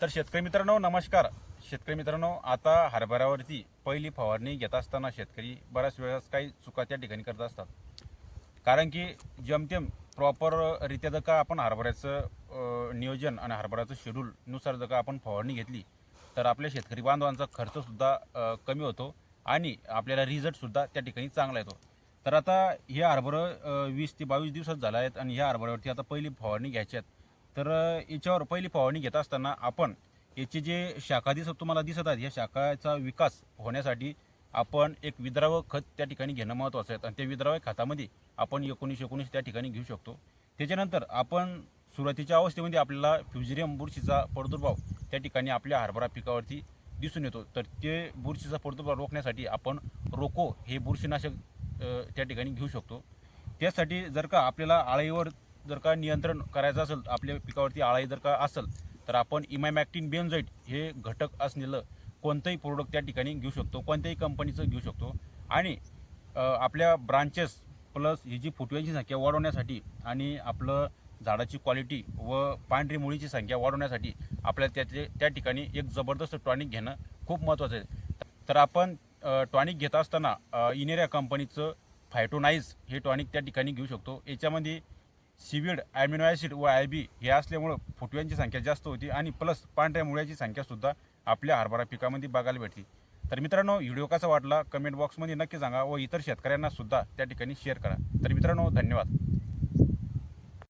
तर शेतकरी मित्रांनो नमस्कार. शेतकरी मित्रांनो आता हरभऱ्यावरती पहिली फवारणी घेत असताना शेतकरी बऱ्याच वेळेस काही चुका त्या ठिकाणी करत असतात. कारण की जमतेम प्रॉपर रित्या जर का आपण हरभऱ्याचं नियोजन आणि हरभऱ्याचं शेड्यूलनुसार जर का आपण फवारणी घेतली तर आपल्या शेतकरी बांधवांचा खर्चसुद्धा कमी होतो आणि आपल्याला रिझल्टसुद्धा त्या ठिकाणी चांगला येतो. तर आता हे हरभरं वीस ते बावीस दिवसात झाला आहेत आणि ह्या हरभऱ्यावरती आता पहिली फवारणी घ्यायची आहेत. तर याच्यावर पहिली फवारणी घेत असताना आपण याचे जे शाखा दिसत तुम्हाला दिसत आहेत या शाखाचा विकास होण्यासाठी आपण एक विद्राव खत त्या ठिकाणी घेणं महत्त्वाचं आहे. आणि त्या विद्राव खतामध्ये आपण एकोणीस एकोणीस त्या ठिकाणी घेऊ शकतो. त्याच्यानंतर आपण सुरुवातीच्या अवस्थेमध्ये आपल्याला फ्युजेरियम बुरशीचा प्रादुर्भाव त्या ठिकाणी आपल्या हरभरा पिकावरती दिसून येतो. तर ते बुरशीचा प्रादुर्भाव रोखण्यासाठी आपण रोको हे बुरशीनाशक त्या ठिकाणी घेऊ शकतो. त्यासाठी जर का आपल्याला आळीवर जर का नियंत्रण करायचं असेल आपल्या पिकावरती आळाई जर का असेल तर आपण इमॅमॅक्टिन बेन्झाईट हे घटक असलेलं कोणतंही प्रोडक्ट त्या ठिकाणी घेऊ शकतो कोणत्याही कंपनीचं घेऊ शकतो. आणि आपल्या ब्रांचेस प्लस ही जी फुटव्यांची संख्या वाढवण्यासाठी आणि आपलं झाडाची क्वालिटी व पांढरी मुळीची संख्या वाढवण्यासाठी आपल्याला त्याचे त्या ठिकाणी एक जबरदस्त टॉनिक घेणं खूप महत्त्वाचं आहे. तर आपण टॉनिक घेत असताना इनेरिया कंपनीचं फायटोनाईज हे टॉनिक त्या ठिकाणी घेऊ शकतो. याच्यामध्ये सिविड ॲमिनो ॲसिड व आय बी हे असल्यामुळं फुटव्यांची संख्या जास्त होती आणि प्लस पांढऱ्या मुळ्याची संख्यासुद्धा आपल्या हरभरा पिकामध्ये बघायला भेटते तर मित्रांनो व्हिडिओ कसा वाटला? कमेंट बॉक्समध्ये नक्की सांगा व इतर शेतकऱ्यांनासुद्धा त्या ठिकाणी शेअर करा. तर मित्रांनो धन्यवाद.